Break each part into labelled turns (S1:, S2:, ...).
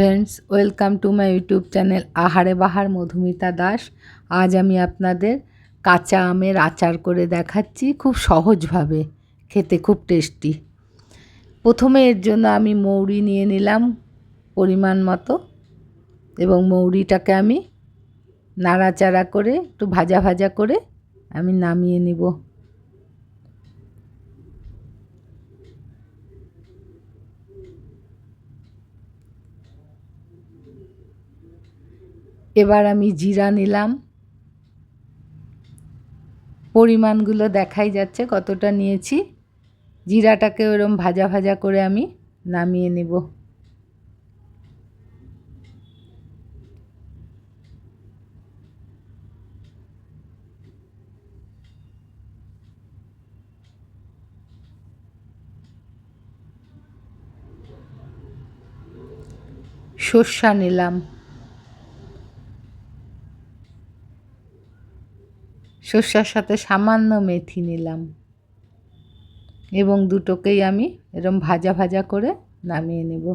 S1: Friends welcome to my YouTube channel আহারে বাহার মধুমিতা দাস আজ আমি আপনাদের কাঁচা আমের আচার করে দেখাচ্ছি খুব সহজভাবে, খেতে খুব টেস্টি প্রথমে এর জন্য আমি মৌরি নিয়ে নিলাম পরিমাণ মতো এবং মৌরিটাকে আমি নাড়াচাড়া করে একটু ভাজা ভাজা করে আমি নামিয়ে নিব। এবার আমি জিরা নিলাম। পরিমাণগুলো দেখাই যাচ্ছে কতটা নিয়েছি। জিরাটাকে ওরম ভাজা ভাজা করে আমি নামিয়ে নেব। সর্ষা নিলাম। সর্ষার সাথে সামান্য মেথি নিলাম। এবং দুটোকেই আমি এরম ভাজা ভাজা করে নামিয়ে নেব।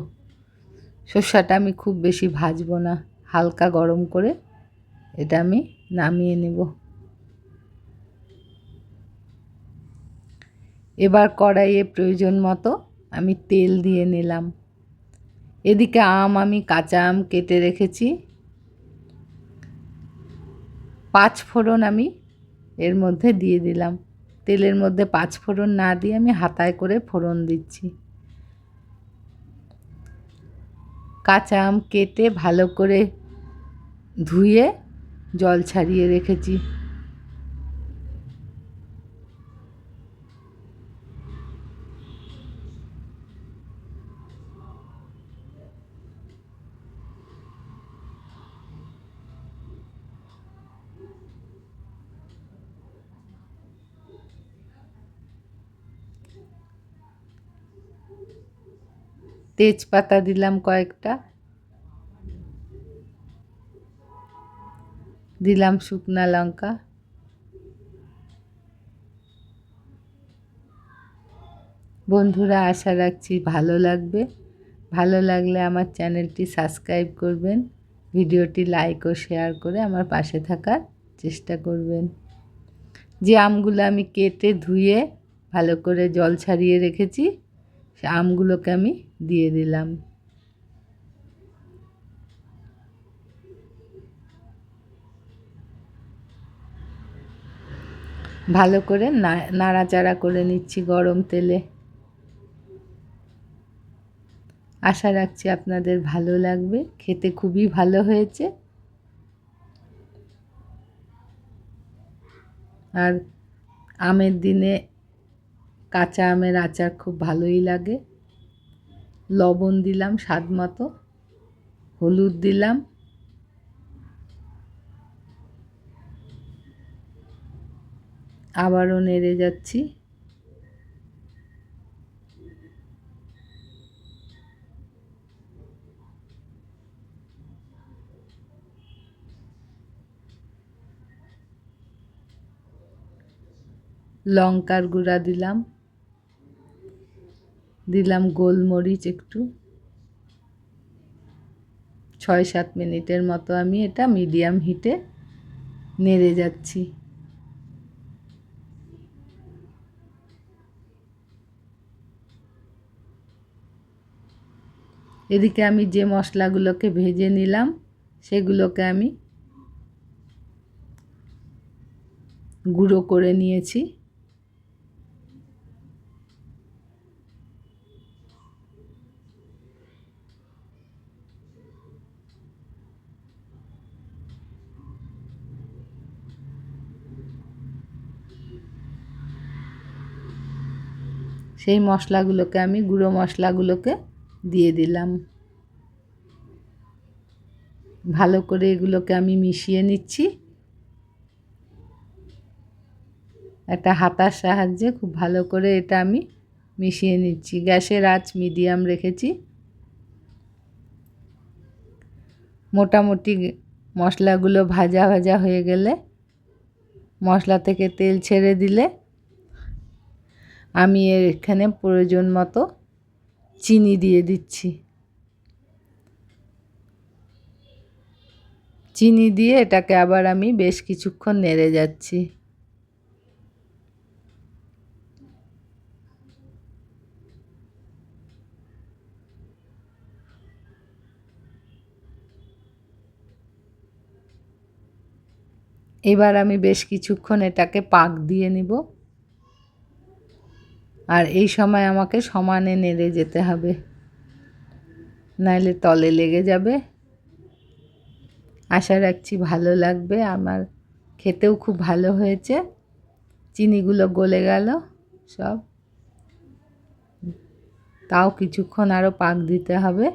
S1: সর্ষাটা আমি খুব বেশি ভাজবো না, হালকা গরম করে এটা আমি নামিয়ে নেব। এবার কড়াইয়ে প্রয়োজন মতো আমি তেল দিয়ে নিলাম। এদিকে আম আমি কাঁচা আম কেটে রেখেছি। পাঁচ ফোড়ন আমি এর মধ্যে দিয়ে দিলাম। তেলের মধ্যে পাঁচ ফোড়ন না দিয়ে আমি হাতায় করে ফোড়ন দিচ্ছি। কাঁচা আম কেটে ভালো করে ধুয়ে জল ছাড়িয়ে রেখেছি। তেজপাতা দিলাম কয়েকটা। দিলাম শুকনা লঙ্কা। বন্ধুরা, আশা রাখছি ভালো লাগবে। ভালো লাগলে আমার চ্যানেলটি সাবস্ক্রাইব করবেন। ভিডিওটি লাইক ও শেয়ার করে আমার পাশে থাকার চেষ্টা করবেন। যে আমগুলো আমি কেটে ধুয়ে ভালো করে জল ছাড়িয়ে রেখেছি সে আমগুলোকে আমি দিয়ে দিলাম। ভালো করে নাড়াচাড়া করে নিচ্ছি গরম তেলে। আশা রাখছি আপনাদের ভালো লাগবে। খেতে খুবই ভালো হয়েছে। আর আমের দিনে কাঁচা আমের আচার খুব ভালোই লাগে। লবণ দিলাম স্বাদ মতো, হলুদ দিলাম। আবারও নেড়ে যাচ্ছি। লঙ্কার গুঁড়া দিলাম। দিলাম গোলমরিচ একটু। ছয় সাত মিনিটের মতো আমি এটা মিডিয়াম হিটে নেড়ে যাচ্ছি। এদিকে আমি যে মশলাগুলোকে ভেজে নিলাম, সেগুলোকে আমি গুঁড়ো করে নিয়েছি। সেই মশলাগুলোকে আমি, গুঁড়ো মশলাগুলোকে দিয়ে দিলাম। ভালো করে এগুলোকে আমি মিশিয়ে নিচ্ছি। একটা হাতার সাহায্যে খুব ভালো করে এটা আমি মিশিয়ে নিচ্ছি। গ্যাসের আঁচ মিডিয়াম রেখেছি। মোটামুটি মশলাগুলো ভাজা ভাজা হয়ে গেলে মশলা থেকে তেল ছেড়ে দিলে আমি এখানে প্রয়োজন মতো চিনি দিয়ে দিচ্ছি। চিনি দিয়ে এটাকে আবার আমি বেশ কিছুক্ষণ নেড়ে যাচ্ছি। এবার আমি বেশ কিছুক্ষণ এটাকে পাক দিয়ে নিব। আর এই সময় আমাকে সমানে নেড়ে যেতে হবে। নাহলে তলে লেগে যাবে। আশা রাখছি ভালো লাগবে। আমার খেতেও খুব ভালো হয়েছে। চিনিগুলো গলে গেল সব। তাও কিছুক্ষণ আরও পাক দিতে হবে।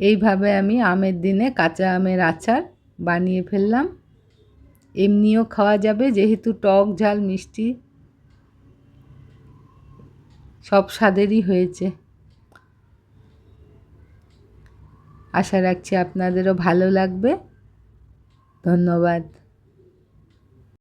S1: এইভাবে আমি আমের দিনে কাঁচা আমের আচার বানিয়ে ফেললাম। এমনিও খাওয়া যাবে, যেহেতু টক, ঝাল, মিষ্টি সব স্বাদেরই হয়েছে। আশা রাখছি আপনাদেরও ভালো লাগবে। ধন্যবাদ।